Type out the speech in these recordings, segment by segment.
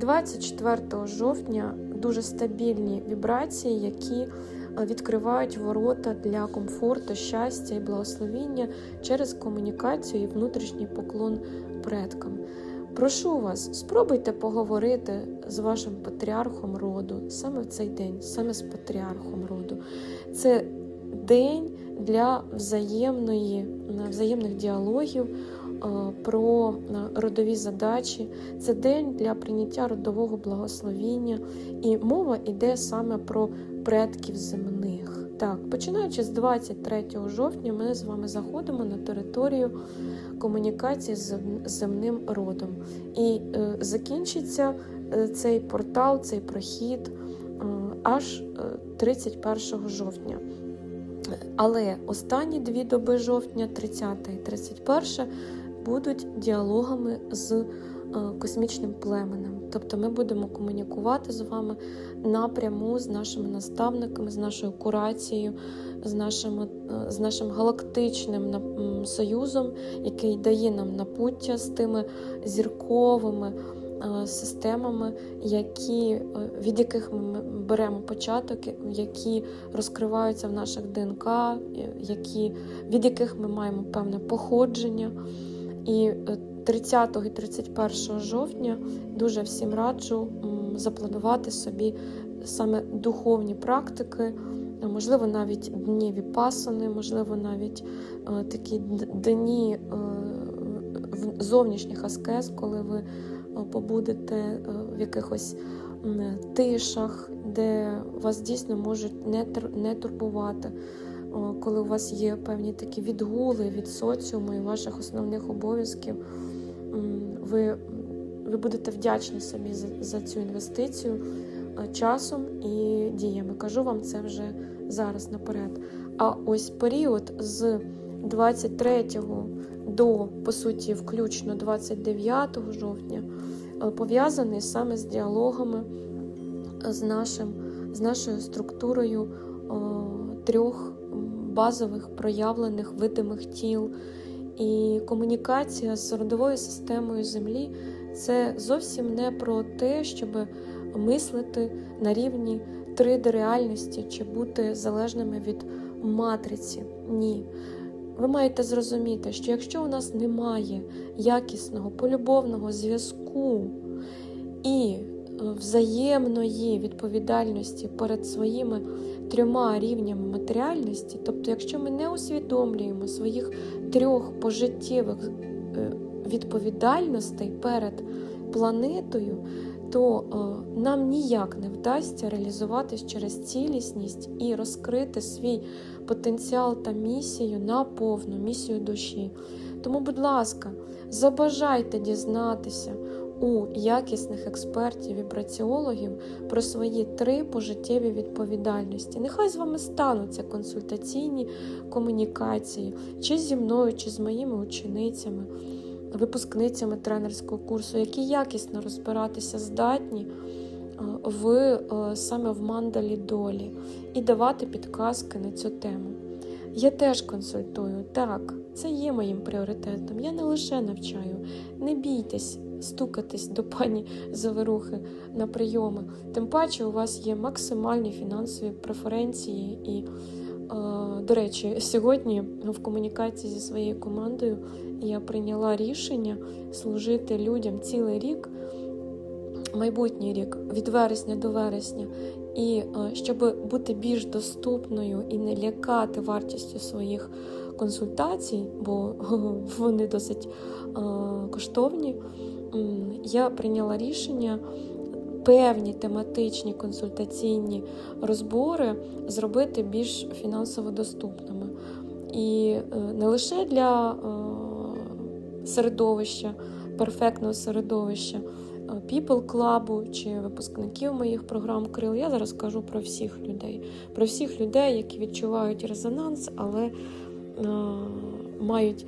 24 жовтня дуже стабільні вібрації, які е, відкривають ворота для комфорту, щастя і благословіння через комунікацію і внутрішній поклон предкам. Прошу вас, спробуйте поговорити з вашим патріархом роду саме в цей день, саме з патріархом роду. Це день для взаємної, взаємних діалогів про е, родові задачі. Це день для прийняття родового благословіння, і мова йде саме про предків земних. Так, починаючи з 23 жовтня, ми з вами заходимо на територію комунікації з земним родом. І е, закінчиться е, цей портал, цей прохід е, аж е, 31 жовтня. Але останні дві доби жовтня, 30 і 31, будуть діалогами з е, космічним племенем. Тобто ми будемо комунікувати з вами напряму з нашими наставниками, з нашою курацією, з нашим, е, з нашим галактичним союзом, який дає нам напуття з тими зірковими е, системами, які, від яких ми беремо початок, які розкриваються в наших ДНК, які, від яких ми маємо певне походження. І е, 30 і 31 жовтня дуже всім раджу запланувати собі саме духовні практики, можливо, навіть дні віпасани, можливо, навіть е, такі дні е, зовнішніх аскез, коли ви е, побудете е, в якихось тишах, де вас дійсно можуть не турбувати. О, Коли у вас є певні такі відгули від соціуму і ваших основних обов'язків, ви, ви будете вдячні собі за, за цю інвестицію е, часом і діями. Кажу вам це вже зараз наперед. А ось період з 23 до, по суті, включно 29 жовтня е, пов'язаний саме з діалогами е, з, нашим, з нашою структурою о, трьох базових проявлених видимих тіл. І комунікація з родовою системою Землі це зовсім не про те, щоб мислити на рівні 3D-реальності чи бути залежними від матриці. Ні. Ви маєте зрозуміти, що якщо у нас немає якісного полюбовного зв'язку і е, взаємної відповідальності перед своїми трьома рівнями матеріальності, тобто, якщо ми не усвідомлюємо своїх трьох пожиттєвих е, відповідальностей перед планетою, то е, нам ніяк не вдасться реалізуватись через цілісність і розкрити свій потенціал та місію на повну місію душі. Тому, будь ласка, забажайте дізнатися у якісних експертів вібраціологів про свої три пожиттєві відповідальності. Нехай з вами стануться консультаційні комунікації, чи зі мною, чи з моїми ученицями, випускницями тренерського курсу, які якісно розбиратися здатні в е, саме в мандалі долі і давати підказки на цю тему. Я теж консультую, так, це є моїм пріоритетом. Я не лише навчаю. Не бійтесь стукатись до пані Заверухи на прийоми. Тим паче, у вас є максимальні фінансові преференції. І, е, до речі, сьогодні в комунікації зі своєю командою я прийняла рішення служити людям цілий рік, майбутній рік, від вересня до вересня. І е, щоб бути більш доступною і не лякати вартістю своїх консультацій, бо вони досить е, коштовні, я прийняла рішення певні тематичні консультаційні розбори зробити більш фінансово доступними. І е, не лише для е, середовища, перфектного середовища. е, People Club чи випускників моїх програм Крил. Я зараз кажу про всіх людей, про всіх людей, які відчувають резонанс, але мають,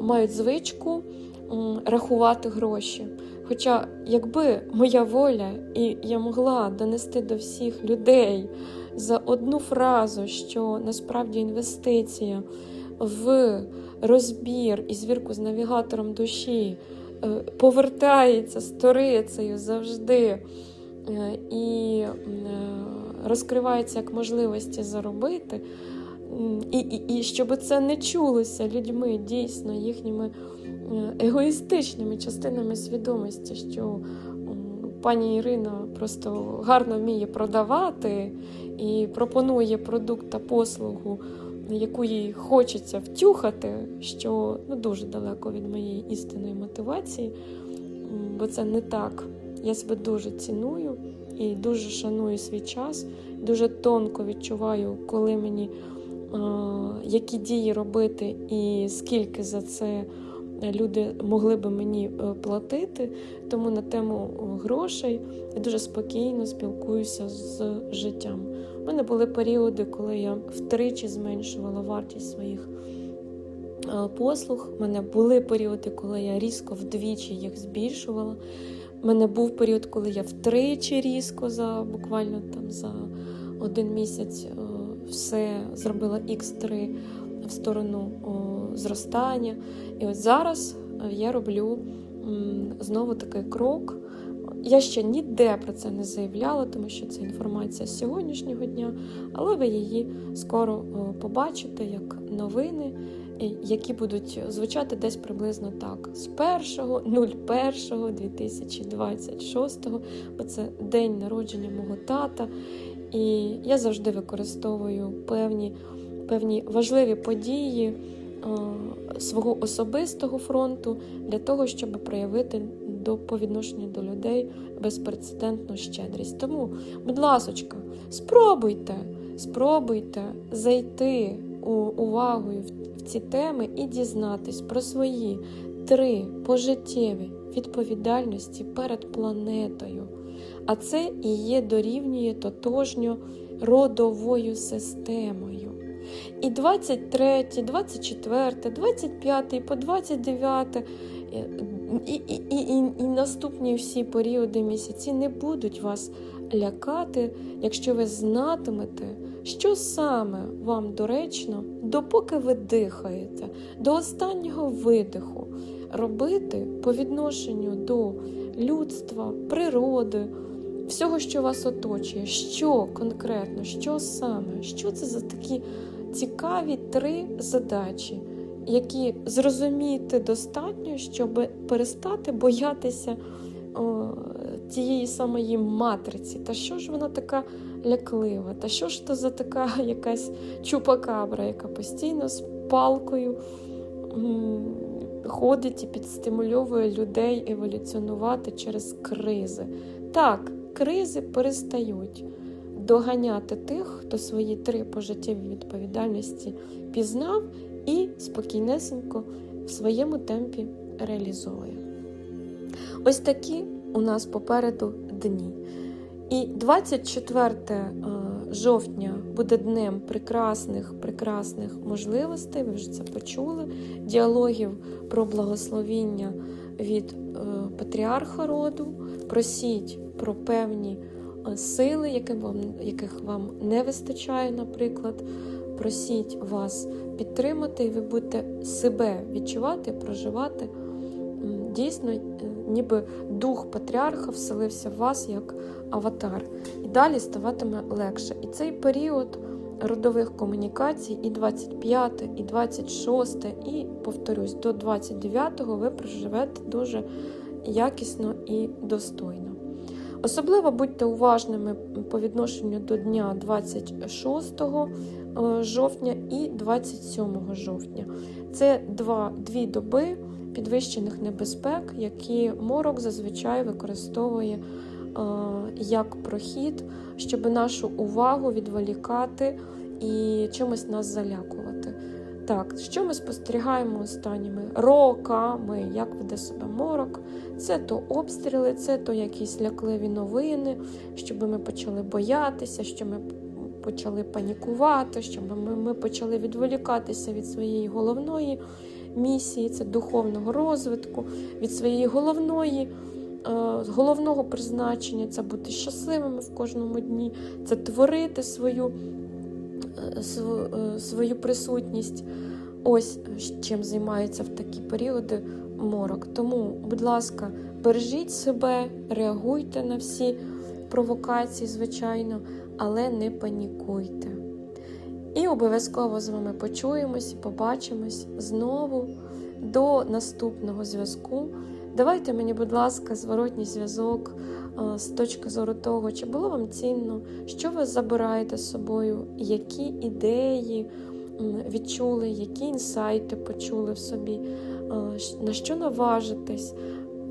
мають звичку рахувати гроші. Хоча, якби моя воля, і я могла донести до всіх людей за одну фразу, що насправді інвестиція в розбір і звірку з навігатором душі е, повертається сторицею завжди е, і е, розкривається як можливості заробити. І, і, і щоб це не чулося людьми дійсно їхніми е, егоїстичними частинами свідомості, що пані Ірина просто гарно вміє продавати і пропонує продукт та послугу, яку їй хочеться втюхати, що ну, дуже далеко від моєї істинної мотивації, бо це не так. Я себе дуже ціную і дуже шаную свій час, дуже тонко відчуваю, коли мені які дії робити і скільки за це люди могли би мені е, платити. Тому на тему е, грошей я дуже спокійно спілкуюся з життям. У мене були періоди, коли я втричі зменшувала вартість своїх е, послуг. У мене були періоди, коли я різко вдвічі їх збільшувала. У мене був період, коли я втричі різко за буквально там за один місяць е, все зробила X3 в сторону зростання. І от зараз е, я роблю знову такий крок. Я ще ніде про це не заявляла, тому що це інформація з сьогоднішнього дня, але ви її скоро побачите як новини, які будуть звучати десь приблизно так: з 1.01.2026, бо це день народження мого тата. І я завжди використовую певні, певні важливі події е, свого особистого фронту для того, щоб проявити до по відношенню до людей безпрецедентну щедрість. Тому, будь ласочка, спробуйте, спробуйте зайти у увагою в, в ці теми і дізнатись про свої три пожиттєві відповідальності перед планетою. А це і є дорівнює тотожньо родовою системою. І 23, 24, 25 по 29 е, і, і, і, і, і наступні всі періоди місяці не будуть вас лякати, якщо ви знатимете, що саме вам доречно, допоки ви дихаєте, до останнього видиху, робити по відношенню до людства, природи, всього, що вас оточує, що конкретно, що саме, що це за такі цікаві три задачі, які зрозуміти достатньо, щоб перестати боятися о, тієї самої матриці. Та що ж вона така ляклива? Та що ж то за така якась чупакабра, яка постійно з палкою ходить і підстимульовує людей еволюціонувати через кризи? Так, кризи перестають доганяти тих, хто свої три пожиттєві відповідальності пізнав і спокійнесенько в своєму темпі реалізовує. Ось такі у нас попереду дні. І 24 е, жовтня буде днем прекрасних, прекрасних можливостей. Ви вже це почули. Діалогів про благословіння від е, патріарха роду. Просіть про певні е, сили, яким вам, яких вам не вистачає, наприклад. Просіть вас підтримати, і ви будете себе відчувати, проживати. Дійсно, е, ніби дух патріарха вселився в вас як аватар. І далі ставатиме легше. І цей період родових комунікацій, і 25, і 26, і, повторюсь, до 29 ви проживете дуже якісно і достойно. Особливо будьте уважними по відношенню до дня 26 е, жовтня і 27 жовтня. Це два, дві доби підвищених небезпек, які морок зазвичай використовує як прохід, щоб нашу увагу відволікати і чимось нас залякувати. Так, що ми спостерігаємо останніми роками, як веде себе морок? Це то обстріли, це то якісь лякливі новини, щоб ми почали боятися, щоб ми почали панікувати, щоб ми, ми почали відволікатися від своєї головної місії, це духовного розвитку, від своєї головної. Е, Головного призначення це бути щасливими в кожному дні, це творити свою, е, е, свою присутність. Ось чим займаються в такі періоди морок. Тому, будь ласка, бережіть себе, реагуйте на всі провокації, звичайно, але не панікуйте. І обов'язково з вами почуємось, побачимось знову до наступного зв'язку. Давайте мені, будь ласка, зворотній зв'язок е, з точки зору того, чи було вам цінно, що ви забираєте з собою, які ідеї відчули, які інсайти почули в собі, е, на що наважитесь.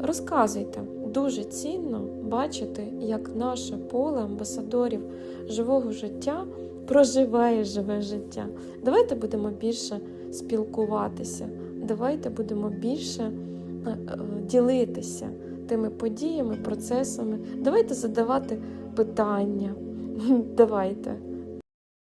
Розказуйте. Дуже цінно бачити, як наше поле амбасадорів живого життя проживає живе життя. Давайте будемо більше спілкуватися, давайте будемо більше ділитися тими подіями, процесами. Давайте задавати питання. Давайте.